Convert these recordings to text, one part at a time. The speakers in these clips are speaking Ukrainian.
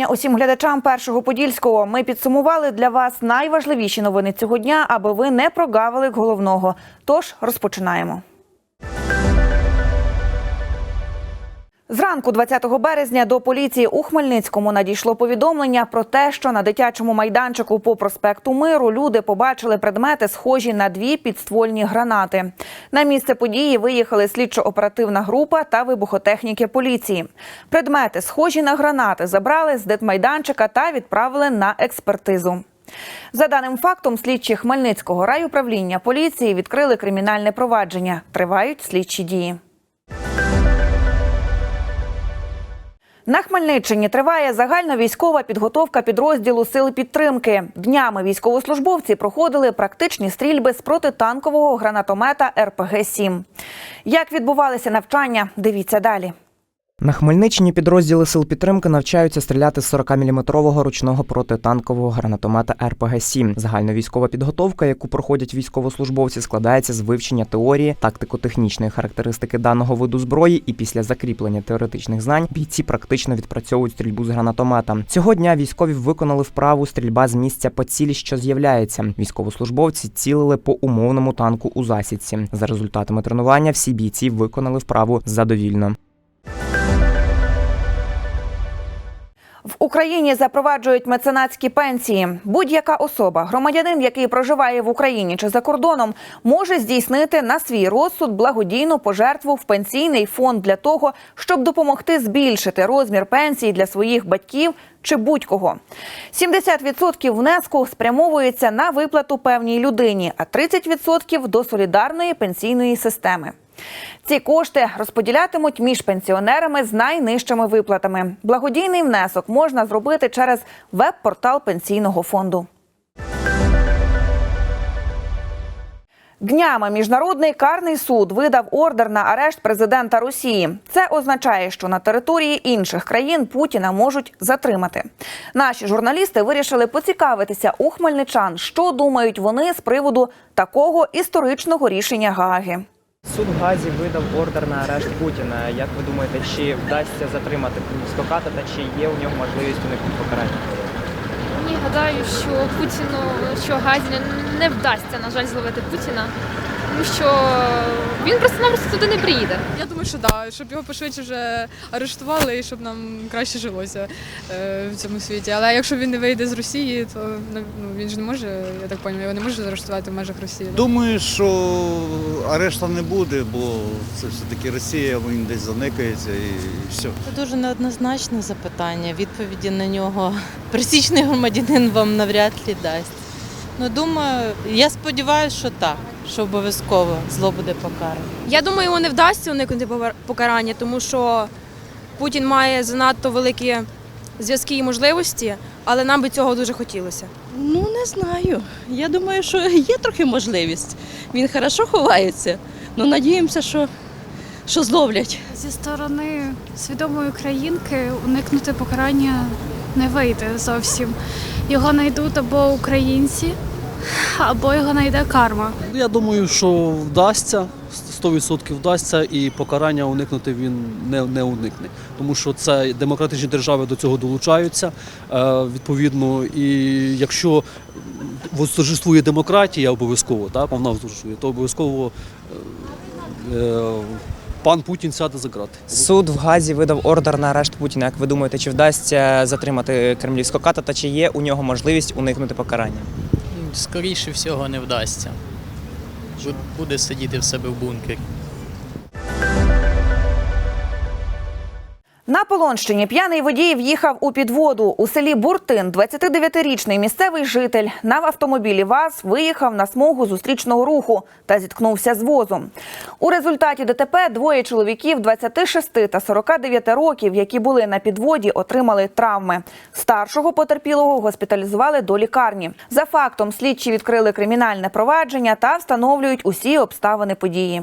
Вітання усім глядачам першого подільського. Ми підсумували для вас найважливіші новини цього дня, аби ви не прогавили головного. Тож розпочинаємо. Зранку 20 березня до поліції у Хмельницькому надійшло повідомлення про те, що на дитячому майданчику по проспекту Миру люди побачили предмети, схожі на дві підствольні гранати. На місце події виїхали слідчо-оперативна група та вибухотехніки поліції. Предмети, схожі на гранати, забрали з дитмайданчика та відправили на експертизу. За даним фактом, слідчі Хмельницького райуправління поліції відкрили кримінальне провадження. Тривають слідчі дії. На Хмельниччині триває загальна військова підготовка підрозділу сил підтримки. Днями військовослужбовці проходили практичні стрільби з протитанкового гранатомета РПГ-7. Як відбувалися навчання, дивіться далі. На Хмельниччині підрозділи сил підтримки навчаються стріляти з 40-мм ручного протитанкового гранатомета РПГ-7. Загальна військова підготовка, яку проходять військовослужбовці, складається з вивчення теорії, тактико-технічної характеристики даного виду зброї, і після закріплення теоретичних знань бійці практично відпрацьовують стрільбу з гранатомета. Цього дня військові виконали вправу стрільба з місця по цілі, що з'являється. Військовослужбовці цілили по умовному танку у засідці. За результатами тренування всі бійці виконали вправу задовільно. В Україні запроваджують меценатські пенсії. Будь-яка особа, громадянин, який проживає в Україні чи за кордоном, може здійснити на свій розсуд благодійну пожертву в пенсійний фонд для того, щоб допомогти збільшити розмір пенсії для своїх батьків чи будь-кого. 70% внеску спрямовується на виплату певній людині, а 30% – до солідарної пенсійної системи. Ці кошти розподілятимуть між пенсіонерами з найнижчими виплатами. Благодійний внесок можна зробити через веб-портал пенсійного фонду. Днями міжнародний карний суд видав ордер на арешт президента Росії. Це означає, що на території інших країн Путіна можуть затримати. Наші журналісти вирішили поцікавитися у хмельничан, що думають вони з приводу такого історичного рішення Гааги. Суд в Газі видав ордер на арешт Путіна. Як ви думаєте, чи вдасться затримати Стоката та чи є у нього можливість уникнути покарання? Ні, гадаю, що Путіну, що Газі не- вдасться, на жаль, зловити Путіна, тому що він просто нам туди не приїде. Я думаю, що да, щоб його пошвидше вже арештували і щоб нам краще жилося е, в цьому світі. Але якщо він не вийде з Росії, то ну, він ж не може, я так розумію, його не може заарештувати в межах Росії. Думаю, що арешту не буде, бо це все-таки Росія, він десь заникається і все. Це дуже неоднозначне запитання. Відповіді на нього пересічний громадянин вам навряд ли дасть. Ну, думаю, я сподіваюся, що так, що обов'язково зло буде покарано. Я думаю, йому не вдасться уникнути покарання, тому що Путін має занадто великі зв'язки і можливості, але нам би цього дуже хотілося. Ну, не знаю. Я думаю, що є трохи можливість. Він хорошо ховається. Ну, надіємося, що, що зловлять. Зі сторони свідомої українки уникнути покарання не вийде зовсім. Його знайдуть або українці, або його знайде карма. Я думаю, що вдасться, 100% вдасться, і покарання уникнути він не, не уникне. Тому що це демократичні держави до цього долучаються е, відповідно. І якщо восторжествує демократія обов'язково, так, вона восторжествує, то обов'язково е, е, пан Путін сяде за грати. Суд в Газі видав ордер на арешт Путіна. Як ви думаєте, чи вдасться затримати кремлівського ката та чи є у нього можливість уникнути покарання? Скоріше всього не вдасться. Бу- Буде сидіти в себе в бункері. На Полонщині п'яний водій в'їхав у підводу. У селі Буртин 29-річний місцевий житель на автомобілі ВАЗ виїхав на смугу зустрічного руху та зіткнувся з возом. У результаті ДТП двоє чоловіків 26 та 49 років, які були на підводі, отримали травми. Старшого потерпілого госпіталізували до лікарні. За фактом слідчі відкрили кримінальне провадження та встановлюють усі обставини події.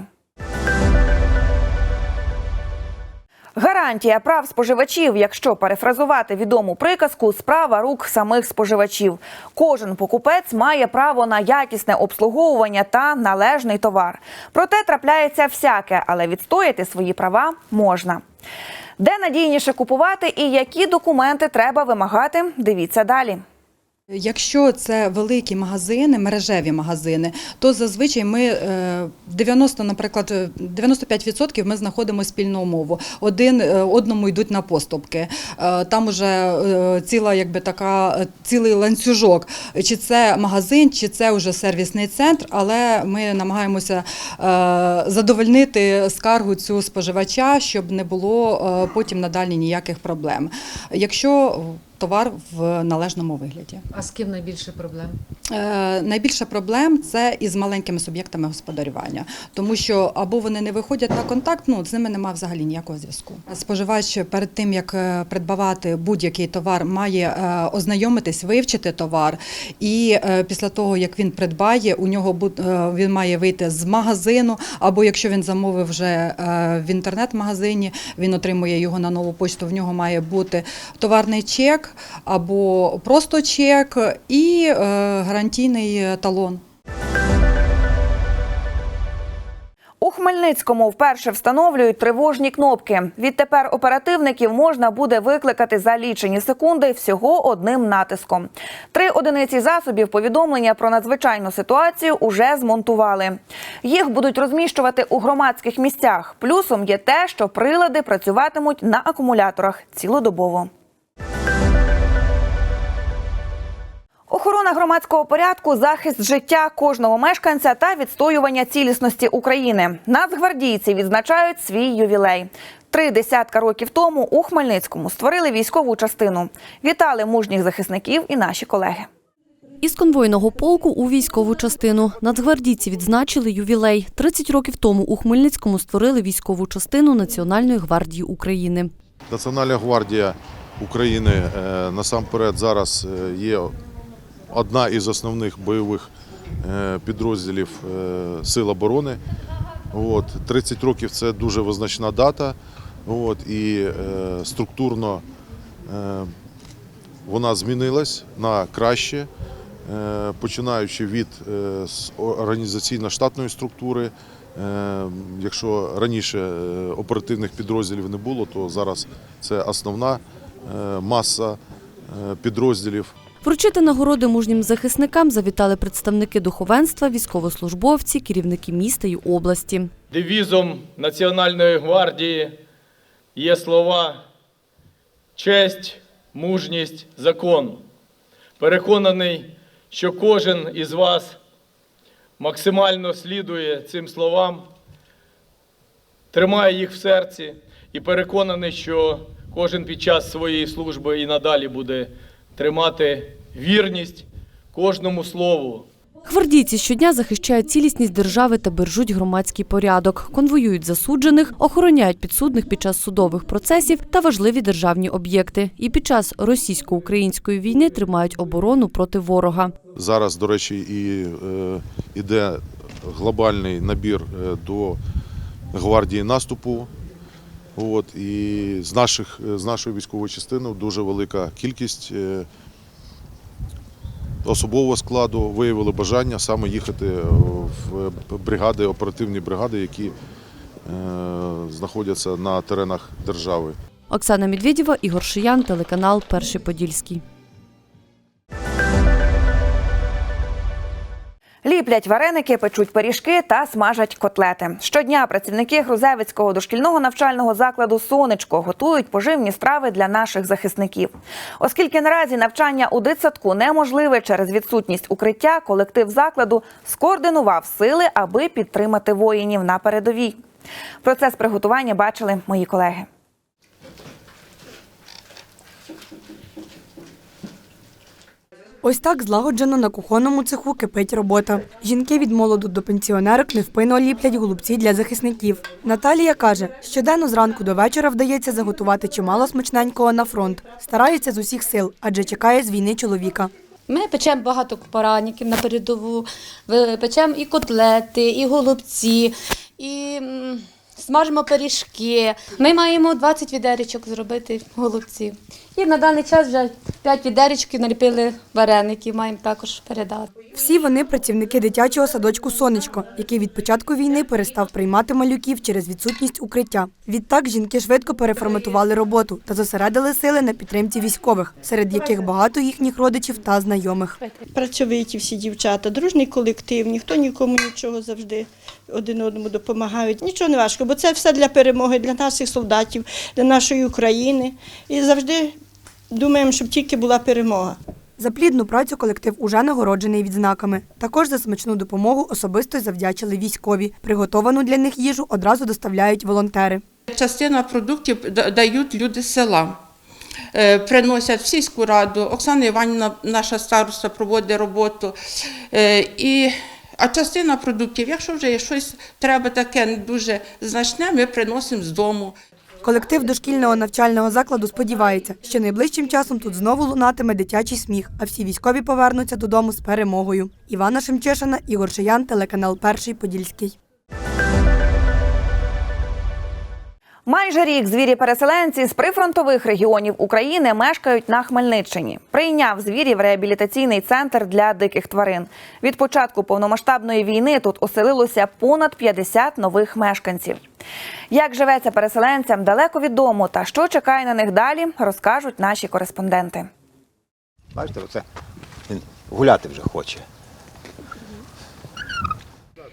Гарантія прав споживачів, якщо перефразувати відому приказку, справа рук самих споживачів. Кожен покупець має право на якісне обслуговування та належний товар. Проте трапляється всяке, але відстояти свої права можна. Де надійніше купувати і які документи треба вимагати? Дивіться далі. Якщо це великі магазини, мережеві магазини, то зазвичай ми е, 90, наприклад, е, 95% ми знаходимо спільну мову. Один е, одному йдуть на поступки. Е, Там уже е, ціла, якби така е, цілий ланцюжок. Чи це магазин, чи це вже сервісний центр, але ми намагаємося е, задовольнити скаргу цю споживача, щоб не було е, потім надалі ніяких проблем. Якщо товар в належному вигляді. А з ким найбільше проблем? Е, Найбільше проблем це із маленькими суб'єктами господарювання, тому що або вони не виходять на контакт, ну з ними немає взагалі ніякого зв'язку. Споживач перед тим як е, придбавати будь-який товар, має е, ознайомитись, вивчити товар, і е, після того як він придбає, у нього бу- е, він має вийти з магазину, або якщо він замовив вже в інтернет-магазині, він отримує його на нову почту. В нього має бути товарний чек або просто чек і е, гарантійний талон. У Хмельницькому вперше встановлюють тривожні кнопки. Відтепер оперативників можна буде викликати за лічені секунди всього одним натиском. Три одиниці засобів повідомлення про надзвичайну ситуацію уже змонтували. Їх будуть розміщувати у громадських місцях. Плюсом є те, що прилади працюватимуть на акумуляторах цілодобово. Охорона громадського порядку, захист життя кожного мешканця та відстоювання цілісності України. Нацгвардійці відзначають свій ювілей. Три десятка років тому у Хмельницькому створили військову частину. Вітали мужніх захисників і наші колеги. Із конвойного полку у військову частину нацгвардійці відзначили ювілей. 30 років тому у Хмельницькому створили військову частину Національної гвардії України. Національна гвардія України е, насамперед зараз е, є одна із основних бойових е, підрозділів е, Сил оборони. От, 30 років це дуже визначна дата. От, і е, структурно вона змінилась на краще, починаючи від організаційно-штатної структури. Якщо раніше оперативних підрозділів не було, то зараз це основна маса підрозділів. Вручити нагороди мужнім захисникам завітали представники духовенства, військовослужбовці, керівники міста й області. Девізом Національної гвардії є слова честь, мужність, закон. Переконаний, що кожен із вас максимально слідує цим словам, тримає їх в серці і переконаний, що кожен під час своєї служби і надалі буде тримати вірність кожному слову, Гвардійці щодня захищають цілісність держави та бережуть громадський порядок, конвоюють засуджених, охороняють підсудних під час судових процесів та важливі державні об'єкти. І під час російсько-української війни тримають оборону проти ворога. Зараз, до речі, і е, іде глобальний набір е, до гвардії наступу. От, і з, наших, з нашої військової частини дуже велика кількість е, особового складу виявили бажання саме їхати в бригади, оперативні бригади, які е, знаходяться на теренах держави. Оксана Медведєва, Ігор Шиян, телеканал Перший Подільський. Ліплять вареники, печуть пиріжки та смажать котлети. Щодня працівники Грузевицького дошкільного навчального закладу Сонечко готують поживні страви для наших захисників. Оскільки наразі навчання у дитсадку неможливе через відсутність укриття, колектив закладу скоординував сили, аби підтримати воїнів на передовій. Процес приготування бачили мої колеги. Ось так злагоджено на кухонному цеху кипить робота. Жінки від молоду до пенсіонерок невпинно ліплять голубці для захисників. Наталія каже, щоденно зранку до вечора вдається заготувати чимало смачненького на фронт. Стараються з усіх сил, адже чекає з війни чоловіка. Ми печемо багато поранників на передову, печемо і котлети, і голубці, і смажимо пиріжки. Ми маємо 20 відеречок зробити голубців. І на даний час вже 5 відеречків наліпили вареники, маємо також передати. Всі вони працівники дитячого садочку Сонечко, який від початку війни перестав приймати малюків через відсутність укриття. Відтак жінки швидко переформатували роботу та зосередили сили на підтримці військових, серед яких багато їхніх родичів та знайомих. Працьовиті всі дівчата, дружний колектив, ніхто нікому нічого завжди один одному допомагають. Нічого не важко, бо це все для перемоги, для наших солдатів, для нашої України. І завжди думаємо, щоб тільки була перемога. За плідну працю колектив уже нагороджений відзнаками. Також за смачну допомогу особисто завдячили військові. Приготовану для них їжу одразу доставляють волонтери. Частина продуктів дають люди з села. Е, Приносять в сільську раду. Оксана Іванівна, наша староста, проводить роботу. Е, І, а частина продуктів, якщо вже є щось треба таке дуже значне, ми приносимо з дому. Колектив дошкільного навчального закладу сподівається, що найближчим часом тут знову лунатиме дитячий сміх, а всі військові повернуться додому з перемогою. Івана Шемчешина, Ігор Шиян, телеканал Перший Подільський. Майже рік звірі-переселенці з прифронтових регіонів України мешкають на Хмельниччині. Прийняв звірів реабілітаційний центр для диких тварин. Від початку повномасштабної війни тут оселилося понад 50 нових мешканців. Як живеться переселенцям далеко від дому та що чекає на них далі, розкажуть наші кореспонденти. Бачите, оце він гуляти вже хоче.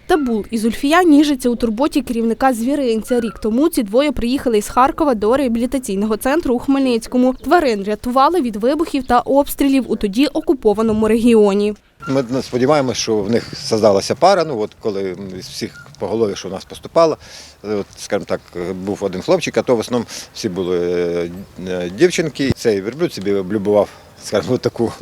Табул і Зульфія ніжаться у турботі керівника звіринця. Рік тому ці двоє приїхали із Харкова до реабілітаційного центру у Хмельницькому. Тварин рятували від вибухів та обстрілів у тоді окупованому регіоні. Ми сподіваємося, що в них создалася пара. Ну от коли з всіх поголов'я, що у нас поступало, от, скажімо так, був один хлопчик, а то в основному всі були е, дівчинки. Цей верблюд собі облюбував, скажімо, таку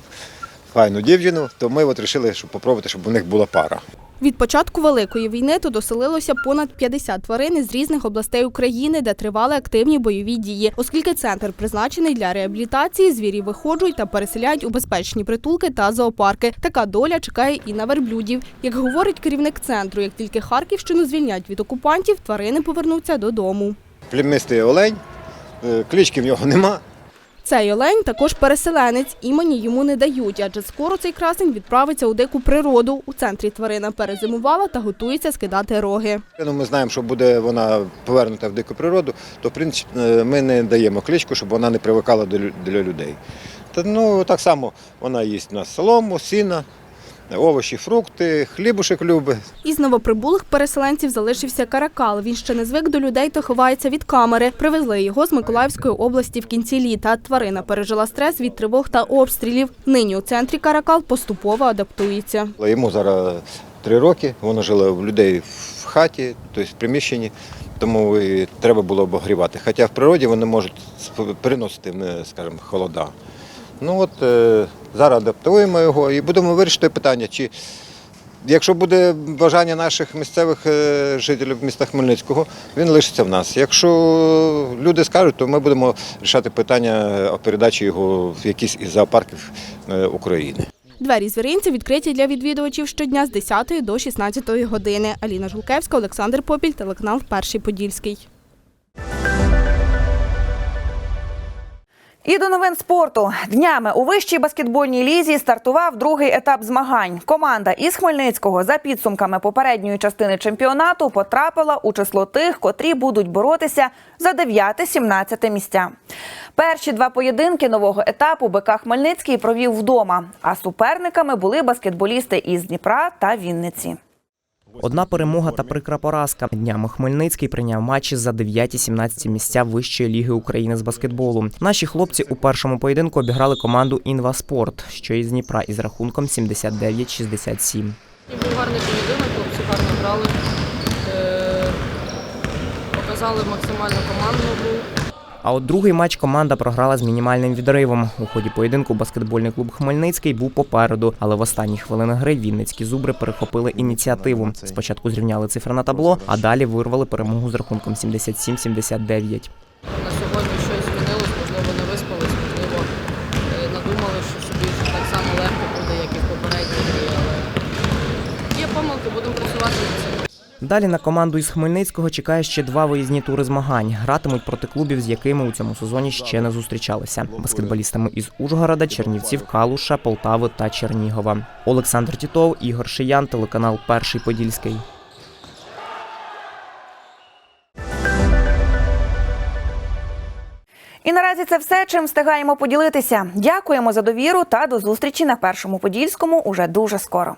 файну дівчину, то ми от вирішили, щоб попробувати, щоб у них була пара. Від початку Великої війни тут оселилося понад 50 тварин із різних областей України, де тривали активні бойові дії. Оскільки центр призначений для реабілітації, звірі виходжують та переселяють у безпечні притулки та зоопарки. Така доля чекає і на верблюдів. Як говорить керівник центру, як тільки Харківщину звільнять від окупантів, тварини повернуться додому. Племистий олень, е, клички в нього нема. Цей олень також переселенець, імені йому не дають, адже скоро цей красень відправиться у дику природу. У центрі тварина перезимувала та готується скидати роги. Ну, ми знаємо, що буде вона повернута в дику природу, то в принципі е, ми не даємо кличку, щоб вона не привикала до людей. Та, ну, так само вона їсть у нас солому, сіна, овочі, фрукти, хлібушек любить. Із новоприбулих переселенців залишився каракал. Він ще не звик до людей та ховається від камери. Привезли його з Миколаївської області в кінці літа. Тварина пережила стрес від тривог та обстрілів. Нині у центрі каракал поступово адаптується. Йому зараз три роки, воно жило в людей в хаті, тобто в приміщенні, тому і треба було обогрівати. Хоча в природі вони можуть переносити, скажімо, холода. Ну от е, зараз адаптуємо його і будемо вирішити питання, чи якщо буде бажання наших місцевих е, жителів міста Хмельницького, він лишиться в нас. Якщо люди скажуть, то ми будемо рішати питання о передачі його в якісь із зоопарків е, України. Двері звіринця відкриті для відвідувачів щодня з 10 до 16 години. Аліна Жулкевська, Олександр Попіль, телеканал Перший Подільський. І до новин спорту днями у вищій баскетбольній лізі стартував другий етап змагань. Команда із Хмельницького за підсумками попередньої частини чемпіонату потрапила у число тих, котрі будуть боротися за 9-17 місця. Перші два поєдинки нового етапу БК Хмельницький провів вдома. А суперниками були баскетболісти із Дніпра та Вінниці. Одна перемога та прикра поразка. Днями Хмельницький прийняв матчі за 9-17 місця Вищої ліги України з баскетболу. Наші хлопці у першому поєдинку обіграли команду Інваспорт, що із Дніпра із рахунком 79-67. Був гарний поєдинок, хлопці гарно грали, е, показали максимально командну гру. А от другий матч команда програла з мінімальним відривом. У ході поєдинку баскетбольний клуб Хмельницький був попереду, але в останні хвилини гри вінницькі зубри перехопили ініціативу. Спочатку зрівняли цифри на табло, а далі вирвали перемогу з рахунком 77-79. На сьогодні щось змінилось, можливо, не виспались, можливо, е, надумали, що собі так само легко буде, як і в попередній грі, але є помилки, будемо працювати над цим. Далі на команду із Хмельницького чекає ще два виїзні тури змагань. Гратимуть проти клубів, з якими у цьому сезоні ще не зустрічалися. Баскетболістами із Ужгорода, Чернівців, Калуша, Полтави та Чернігова. Олександр Тітов, Ігор Шиян, телеканал Перший Подільський. І наразі це все, чим встигаємо поділитися. Дякуємо за довіру та до зустрічі на першому подільському уже дуже скоро.